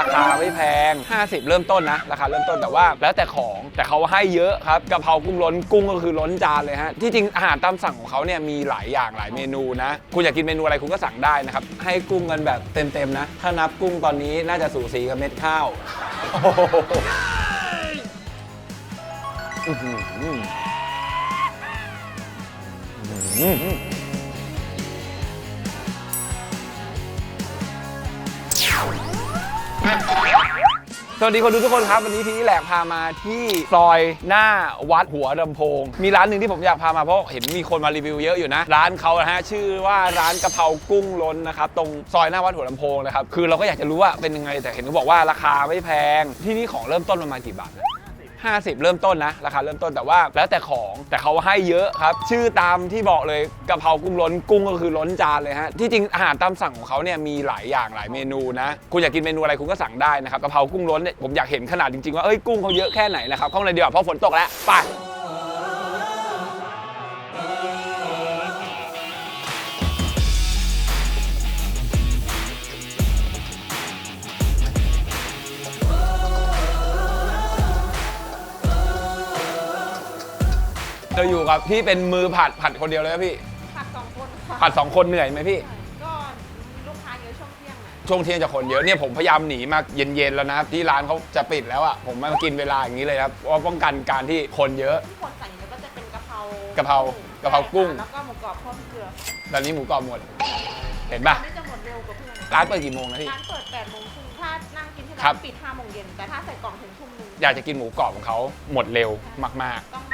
ราคาไม่แพง 50 เริ่มต้นนะ ราคาเริ่มต้นแต่ว่าแล้วแต่ของแต่เขาให้เยอะครับกะเพรากุ้งล้นกุ้งก็คือล้นจานเลยฮะ ที่จริงอาหารตามสั่งของเขาเนี่ยมีหลายอย่างหลายเมนูนะ คุณอยากกินเมนูอะไรคุณก็สั่งได้นะครับ ให้กุ้งกันแบบเต็มๆนะ ถ้านับกุ้งตอนนี้น่าจะสูสีกับเม็ดข้าวโอ้โหอื้อหืออื้อหือ วัสดีคนดูทุกคนครับ วันนี้พี่แหลกพามาที่ซอยหน้าวัดหัวลำโพง มีร้านหนึ่งที่ผมอยากพามาเพราะเห็นมีคนมารีวิวเยอะอยู่นะ ร้านเขานะฮะชื่อว่าร้านกะเพรากุ้งล้นนะครับตรงซอยหน้าวัดหัวลำโพงนะครับคือเราก็อยากจะรู้ว่าเป็นยังไงแต่เห็นเขาบอกว่าราคาไม่แพงที่นี่ของเริ่มต้นประมาณกี่บาทนะ 50 เริ่มต้นนะ ราคาเริ่มต้นแต่ว่าแล้วแต่ของแต่เขาให้เยอะครับ ชื่อตามที่บอกเลยกะเพรากุ้งล้นกุ้งก็คือล้นจานเลยฮะที่จริงอาหารตามสั่งของเขาเนี่ยมีหลายอย่างหลายเมนูนะคุณอยากกินเมนูอะไรคุณก็สั่งได้นะครับกะเพรากุ้งล้นเนี่ยผมอยากเห็นขนาดจริงๆว่าเอ้ยกุ้งเขาเยอะแค่ไหนนะครับเข้ามาเลยดีกว่าเพราะฝนตกแล้วไป เราอยู่กับพี่เป็นมือผัดผัดคนเดียวเลยนะพี่ ผัดสองคนค่ะผัดสองคนเหนื่อยไหมพี่ ก็ลูกค้าเยอะช่วงเที่ยงอะช่วงเที่ยงจะคนเยอะเนี่ยผมพยายามหนีมาเย็นๆแล้วนะครับที่ร้านเขาจะปิดแล้วอะผมมากินเวลาอย่างนี้เลยครับเพราะว่าป้องกันการที่คนเยอะ ที่คนสั่งเยอะก็จะเป็นกะเพรากะเพรากะเพรากุ้ง แล้วก็หมูกรอบทอดพริกเกลือตอนนี้หมูกรอบหมด เห็นป่ะไม่จะหมดเร็วกว่าเพื่อนร้านเปิดกี่โมงนะพี่ ร้านเปิด8โมงครึ่งถ้านั่งกินที่ครัร้าบ นปิด5โมงเย็นแต่ถ้าใส่กล่องถึงทุ่มหนึงอยากจะกินหมูกรอบของเขาหมดเร็วมาก ต้องมา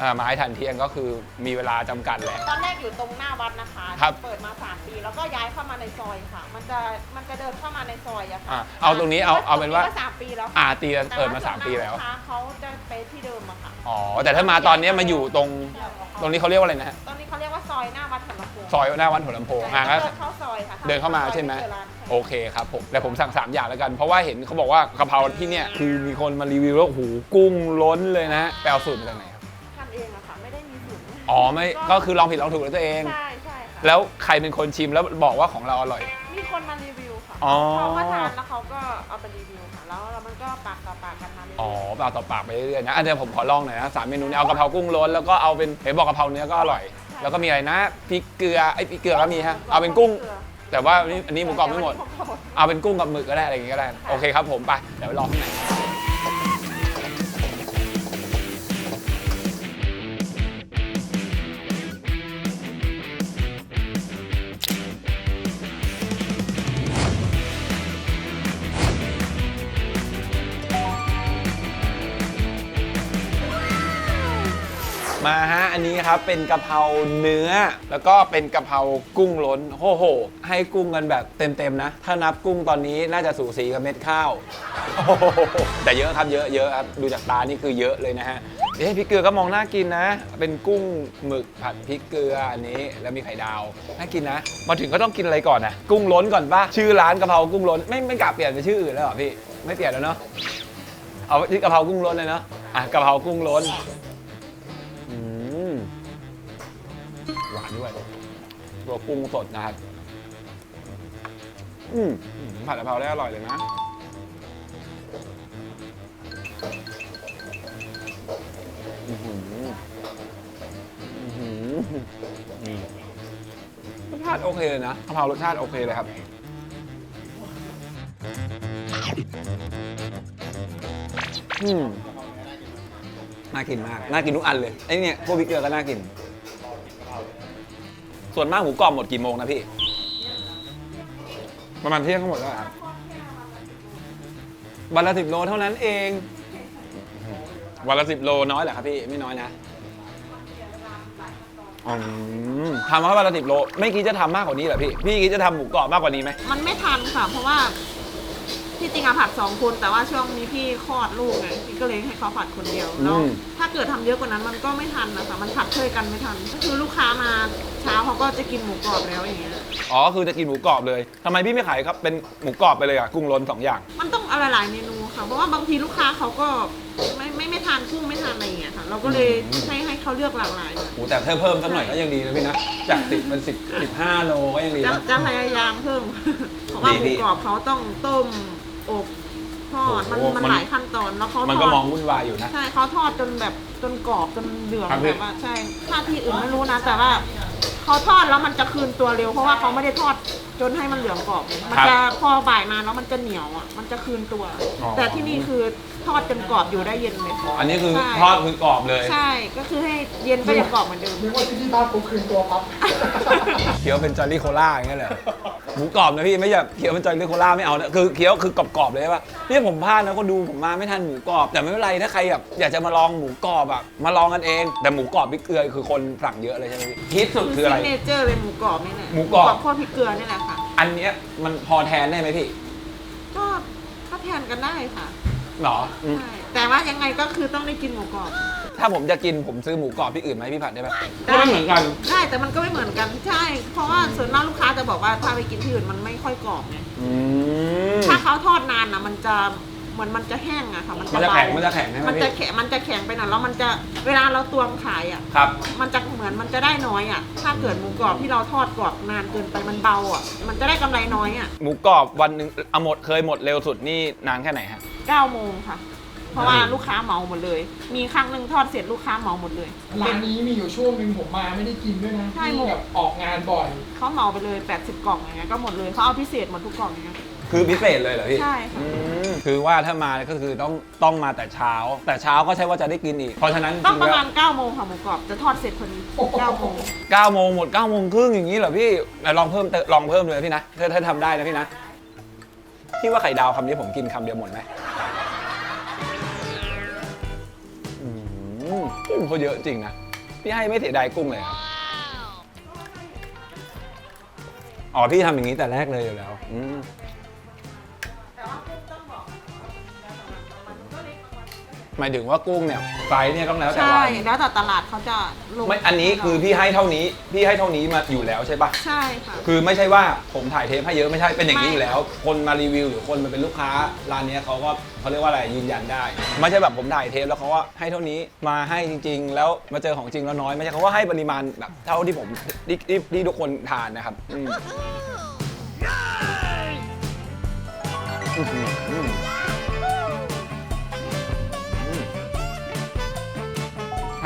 อ่อมาให้ทันเที่ยงก็คือมีเวลาจำกัดแหละ ตอนแรกอยู่ตรงหน้าวัดนะคะครับเปิดมา 3 ปี แล้วก็ย้ายเข้ามาในซอยค่ะ มันจะมันจะเดินเข้ามาในซอยอะอะค่ะเอาตรงนี้เอาเอาเป็นว่า ก็สามปีแล้วอาตีเปิดมา 3 ปีแล้ว ต่าเขาจะไปที่เดิมอะค่ะอ๋อ แต่ถ้ามาตอนนี้มาอยู่ตรงตรงนี้เขาเรียกว่าอะไรนะฮะตอนนี้เขาเรียกว่าซอยหน้าวัดหัวลำโพงซอยหน้าวัดหัวลำโพงอะงั้นเดินเข้าซอยค่ะเดินเข้ามาใช่ไหมเจอร้านค่ะโอเคครับผมแต่ผมสั่ง 3 อย่างแล้วกัน เพราะว่าเห็นเขาบอกว่ากะเพราที่เนี่ยคือมีคนมารีวิวแล้วโอ้โหกุ้งล้นเลยนะแปลสูตรมาจากไหนครับ อ๋อไม่ก็คือลองผิดลองถูกด้วยตัวเอง ใช่ใช่ค่ะแล้วใครเป็นคนชิมแล้วบอกว่าของเราอร่อย มีคนมารีวิวค่ะอ๋อ เขามาทานแล้วเขาก็เอาไปรีวิวค่ะ แล้วแล้วมันก็ปากต่อปากกันมาเรื่อยอ๋อปากต่อปากไปเรื่อยๆนะอันเดี๋ยวผมขอลองหน่อยนะสามเมนูนี้เอากะเพรากุ้งล้นแล้วก็เอาเป็นเห็นบอกกะเพราเนื้อก็อร่อย แล้วก็มีอะไรนะพริกเกลือไอ้พริกเกลือก็มีฮะเอาเป็นกุ้ง แต่ว่าอันนี้อันนี้หมูกรอบไม่หมด เอาเป็นกุ้งกับหมึกก็ได้อะไรอย่างงี้ก็ได้โอเคครับผมไปเดี๋ยวไปรอข้างใน ครับเป็นกะเพราเนื้อ แล้วก็เป็นกะเพรากุ้งล้นโอ้โห ให้กุ้งกันแบบเต็มๆนะ ถ้านับกุ้งตอนนี้น่าจะสูสีกับเม็ดข้าวโอ้โหแต่เยอะครับเยอะเยอะครับดูจากตานี่คือเยอะเลยนะฮะเอ๊ะพริกเกลือก็มองน่ากินนะ เป็นกุ้งหมึกผัดพริกเกลืออันนี้แล้วมีไข่ดาวน่ากินนะ มาถึงก็ต้องกินอะไรก่อนนะกุ้งล้นก่อนป่ะชื่อร้านกะเพรากุ้งล้นไม่ไม่กลับเปลี่ยนเป็นชื่ออื่นแล้วเหรอพี่ไม่เปลี่ยนแล้วเนาะเอาที่กะเพรากุ้งล้นเลยเนาะอะกะเพรากุ้งล้น ด้วย ตัวกุ้งสดนะครับอืมอืมผัดกะเพราได้อร่อยเลยนะอื้อหืออื้อหืออืมรสชาติโอเคเลยนะกะเพรารสชาติโอเคเลยครับอืมน่ากินมาก น่ากินทุกอันเลย ไอ้เนี่ยพวกพริกเกลือก็น่ากิน ส่วนมากหมูกรอบหมดกี่โมงนะพี่ ประมาณเที่ยงก็หมดแล้วครับวันละสิบโลเท่านั้นเอง วันละสิบโลน้อยเหรอครับพี่ไม่น้อยนะอืมทำมาแค่วันละสิบโล ไม่คิดจะทำมากกว่านี้เหรอพี่ พี่คิดจะทำหมูกรอบมากกว่านี้ไหม มันไม่ทันค่ะ เพราะว่า ที่จริงอะผัดสองคนแต่ว่าช่วงนี้พี่คลอดลูกไงพี่ก็เลยให้เขาผัดคนเดียวแล้วอืม ถ้าเกิดทำเยอะกว่านั้นมันก็ไม่ทันนะคะมันผัดช่วยกันไม่ทันก็คือลูกค้ามาเช้าเขาก็จะกินหมูกรอบแล้วอย่างเงี้ยอ๋อคือจะกินหมูกรอบเลยทำไมพี่ไม่ขายครับเป็นหมูกรอบไปเลยอะกุ้งล้นสองอย่าง มันต้องอะไรหลายเมนูค่ะ เพราะว่าบางทีลูกค้าเขาก็ไม่ไม่ไม่ทานกุ้งไม่ทานอะไรอย่างเงี้ยค่ะ เราก็เลยอืม ให้ให้เขาเลือกหลากหลายโอ้แต่ถ้าเพิ่มสักหน่อยก็ยังดีนะพี่นะ จากสิบเป็นสิบสิบห้าโลก็ยังดีจะนะ จะพยายามเพิ่ม เพราะว่าหดีมูดี กรอบเขาต้องต้ม อบทอดมันโอ้โหมันมัน หลายขั้นตอนแล้วเขามันทก็อดมองวุ่นวายอยู่นะ ใช่เขาทอดจนแบบจนกรอบจนเหลืองครับพี่ แบบว่าใช่ถ้าที่อื่นไม่รู้นะ แต่ว่าเขาทอดแล้วมันจะคืนตัวเร็วเพราะว่าเขาไม่ได้ทอด จนให้มันเหลืองกรอบเลยมันจะพอบ่ายมาแล้วมันจะเหนียวอะ มันจะคืนตัวแต่ที่นี่คือทอดจนกรอบอยู่ได้เย็นเลยอันนี้คือใช่ทอดคือกรอบเลย ใช่ ก็คือให้เย็นก็ยังกรอบเหมือนเดิม นึกว่าที่ที่บ้านผมคืนตัวครับ เคี้ยวเป็นจอร์ลี่โคล่าอย่างเงี้ยเหรอหมูกรอบนะพี่ไม่ใช่เคี้ยวเป็นจอร์ลี่โคล่าไม่เอานะคือเคี้ยวคือกรอบๆเลยใช่ปะเนี่ยผมพลาดนะก็ดูผมมาไม่ทันหมูกรอบ แต่ไม่เป็นไรถ้าใครแบบอยากจะมาลองหมูกรอบอะมาลองกันเอง แต่หมูกรอบพริกเกลือคือคนสั่งเยอะเลยใช่ไหมพี่ฮิตสุดคืออะไร ซิกเนเจอร์เลยหมูกรอบนี่แหละหมูกรอบทอดพริกเกลือนี่แหละค่ะ อันเนี้ยมันพอแทนได้ไหมพี่ก็ก็แทนกันได้ค่ะหรออืมใช่แต่ว่ายังไงก็คือต้องได้กินหมูกรอบ ถ้าผมจะกินผมซื้อหมูกรอบที่อื่นไหมาให้พี่ผัดได้ไหมได้ ก็ไม่เหมือนกันได้แต่มันก็ไม่เหมือนกันใช่ เพราะว่าส่วนมากลูกค้าจะบอกว่าถ้าไปกินที่อื่นมันไม่ค่อยกรอบไงอืมถ้าเขาทอดนานนะมันจะ เหมือนมันจะแห้งอะค่ะ มันมันจะแข็งเบามันจะแข็งใช่ไหมมันพี่จะแข็งมันจะแข็งไปหน่อยแล้วมันจะเวลาเราตวงขายอะครับ มันจะเหมือนมันจะได้น้อยอะถ้าเกิดหมูกรอบที่เราทอดกรอบนานเกินไปมันเบาอะมันจะได้กำไรน้อยอะหมูกรอบวันหนึ่งเอาหมดเคยหมดเร็วสุดนี่นานแค่ไหนฮะเก้าโมงค่ะ เพราะว่าลูกค้าเหมาหมดเลย มีครั้งหนึ่งทอดเสร็จลูกค้าเหมาหมดเลยร้านนี้มีอยู่ช่วงหนึ่งผมมาไม่ได้กินด้วยนะใช่ที่หมดแบบออกงานบ่อย เขาเหมาไปเลย 80 กล่องอย่างเงี้ยก็หมดเลยเขาเอาพิเศษหมดทุกกล่องอย่างเงี้ย คือพิเศษเลยเหรอพี่ใช่ค่ะ อืม คือว่าถ้ามาก็คือต้องต้องมาแต่เช้า แต่เช้าก็ใช่ว่าจะได้กินอีก เพราะฉะนั้นต้องประมาณจง9โมงค่ะหมูกรอบจะทอดเสร็จพอดี9โมงแล้ว9โมงหมด9โมงครึ่งอย่างนี้เหรอพี่ไหนลองเพิ่มเติมลองเพิ่มเลยพี่นะถ้าถ้าทำได้นะพี่นะพี่ว่าไข่ดาวคำนี้ผมกินคำเดียวหมดไหมอืมกุ้งเขาเยอะจริงนะ พี่ให้ไม่เสียดายกุ้งเลยครับอ๋อ พี่ทำอย่างนี้แต่แรกเลยอยู่แล้ว อืม หมายถึงว่ากุ้งเนี่ยไซส์เนี่ยต้องแล้วแต่ใช่ วันแล้วแต่ตลาดเขาจะลงไม่อันนี้คือพี่ให้เท่านี้พี่ให้เท่านี้มาอยู่แล้วใช่ปะใช่ค่ะ คือไม่ใช่ว่าผมถ่ายเทปให้เยอะไม่ใช่เป็นอย่างนี้ไม่อยู่แล้ว คนมารีวิวหรือคนมาเป็นลูกค้าร้านเนี้ยเขาก็เขาเรียกว่าอะไรยืนยันได้ ไม่ใช่แบบผมถ่ายเทปแล้วเขาก็ให้เท่านี้มาให้จริง ๆ แล้วมาเจอของจริงแล้วน้อยไม่ใช่เขาก็ให้ปริมาณแบบเท่าที่ผมที่ที่ที่ทุกคนทานนะครับอืมอื้อหือ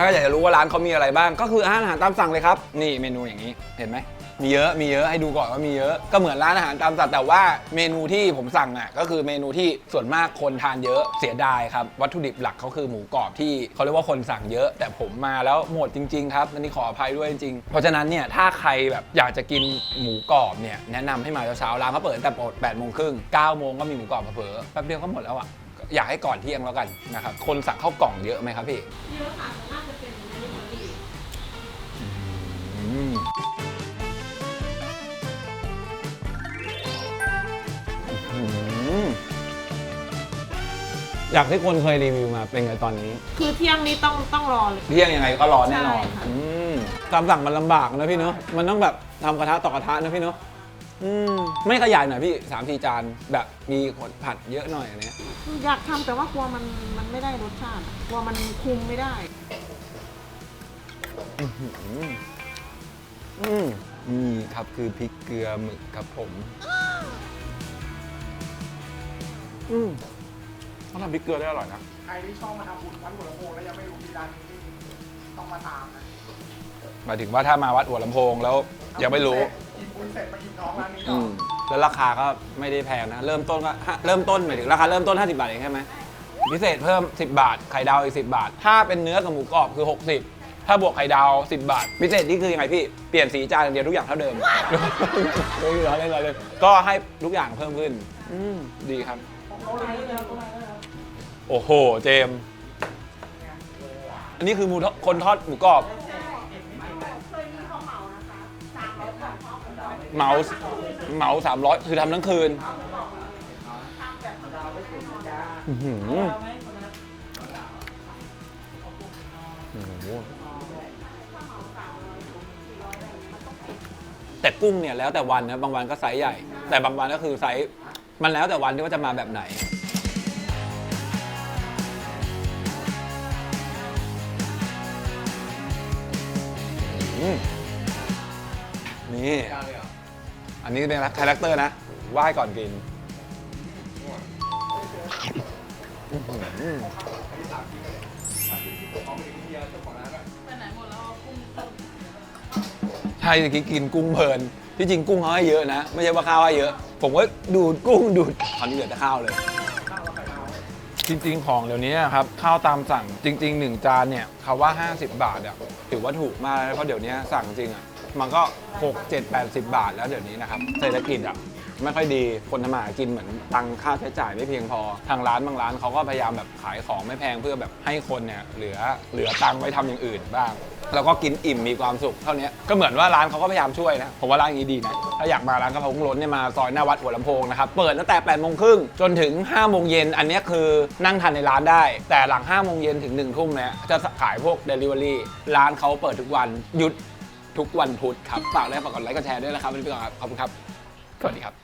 ถ้าอยากจะรู้ว่าร้านเขามีอะไรบ้าง ก็คืออาหารตามสั่งเลยครับ นี่เมนูอย่างนี้เห็นไหมมีเยอะมีเยอะให้ดูก่อนว่ามีเยอะก็เหมือนร้านอาหารตามสั่งแต่ว่าเมนูที่ผมสั่งอะก็คือเมนูที่ส่วนมากคนทานเยอะเสียดายครับ วัตถุดิบหลักเขาคือหมูกรอบที่เขาเรียกว่าคนสั่งเยอะ แต่ผมมาแล้วหมดจริง ๆ ครับอันนี้ขออภัยด้วยจริงๆเพราะฉะนั้นเนี่ยถ้าใครแบบอยากจะกินหมูกรอบเนี่ยแนะนำให้มาเช้าๆร้านเขาเปิดแต่แปดโมงครึ่งเก้าโมงก็มีหมูกรอบเผลอแป๊บเดียวก็หมดแล้วอะอยากให้ก่อนเที่ยงแล้วกันนะครับคนสั่งข้าวกล่องเยอะไหมครับพี่เยอะค่ะ อืมอืมอยากที่คนเคยรีวิวมาเป็นไงตอนนี้ คือเที่ยงนี้ต้องต้องรอเลย เที่ยงยังไงก็รอแน่นอนใช่ค่ะ อืมตามสั่งมันลำบากนะพี่เนาะมันต้องแบบทำกระทะต่อกระทะนะพี่เนาะอืมไม่ขยายหน่อยพี่สามสี่จานแบบมีขนผัดเยอะหน่อยอันเนี้ยอยากทำแต่ว่ากลัวมันมันไม่ได้รสชาติอะกลัวมันคุมไม่ได้อืม อืมนี่ครับคือพริกเกลือหมึกครับผมอืมเขาทำพริกเกลือได้อร่อยนะ ใครที่ชอบมาทำบุญวัดหัวลำโพงแล้วยังไม่รู้ที่ร้านนี้ต้องมาตามนะหมายถึงว่าถ้ามาวัดหัวลำโพงแล้วยังไม่รู้ กินบุญเสร็จมากินน้องร้านนี้อืต่อมแล้วราคาก็ไม่ได้แพงนะ เริ่มต้นก็ห้าเริ่มต้นหมายถึงราคาเริ่มต้น 50 บาทเองใช่ไหมพิเศษเพิ่ม 10 บาท ไข่ดาวอีก 10 บาท ถ้าเป็นเนื้อกับหมูกรอบคือ 60 ถ้าบวกไข่ดาว 10 บาท พิเศษนี่คือยังไงพี่ เปลี่ยนสีจานอย่างเดียวทุกอย่างเท่าเดิมไม่เหลืออะไรเลยก็ให้ทุกอย่างเพิ่มขึ้นอืมดีครับ โอ้โห เจมส์อันนี้คือหมูทอดคนทอดหมูกรอบ เหมาเหมาสามร้อยคือทำทั้งคืนอื้อหือโอ้โห แต่กุ้งเนี่ยแล้วแต่วันนะบางวันก็ไซส์ใหญ่ แต่บางวันก็คือไซส์มันแล้วแต่วันที่ว่าจะมาแบบไหน อืมนี่ อันนี้เป็นคาแรคเตอร์นะไหว้ก่อนกิน อื้อ ใช่เมื่อกี้กินกุ้งเพลิน ที่จริงกุ้งเขาให้เยอะนะ ไม่ใช่ว่าข้าวให้เยอะ ผมก็ดูดกุ้งดูดคราวนี้เหลือแต่ข้าวเลย จริงๆ ของเดี๋ยวนี้ครับข้าวตามสั่งจริง ๆ 1 จานเนี่ยเขาว่า 50 บาทอะถือว่าถูกมากแล้วเพราะเดี๋ยวนี้สั่งจริงอะมันก็ 6 7 80 บาทแล้วเดี๋ยวนี้นะครับเศรษฐกิจอะไม่ค่อยดีคนทำมาหากินเหมือนตังค่าใช้จ่ายไม่เพียงพอ ทางร้านบางร้านเขาก็พยายามแบบขายของไม่แพงเพื่อแบบให้คนเนี่ยเหลือเหลือตังไว้ทำอย่างอื่นบ้าง แล้วก็กินอิ่มมีความสุขเท่านี้ก็เหมือนว่าร้านเขาก็พยายามช่วยนะผมว่าร้านนี้ดีนะถ้าอยากมาร้านกะเพรากุ้งล้นเนี่ยมาซอยหน้าวัดหัวลำโพงนะครับเปิดตั้งแต่8โมงครึ่งจนถึง5โมงเย็นอันนี้คือนั่งทานในร้านได้ แต่หลัง5โมงเย็นถึง1ทุ่มเนี่ยจะขายพวก Delivery ร้านเขาเปิดทุกวันหยุดทุกวันพุธครับฝากแล้วฝากกดไลค์กดแชร์ด้วยนะครับวันนี้ไปก่อนครับขอบคุณครับสวัสดีครับ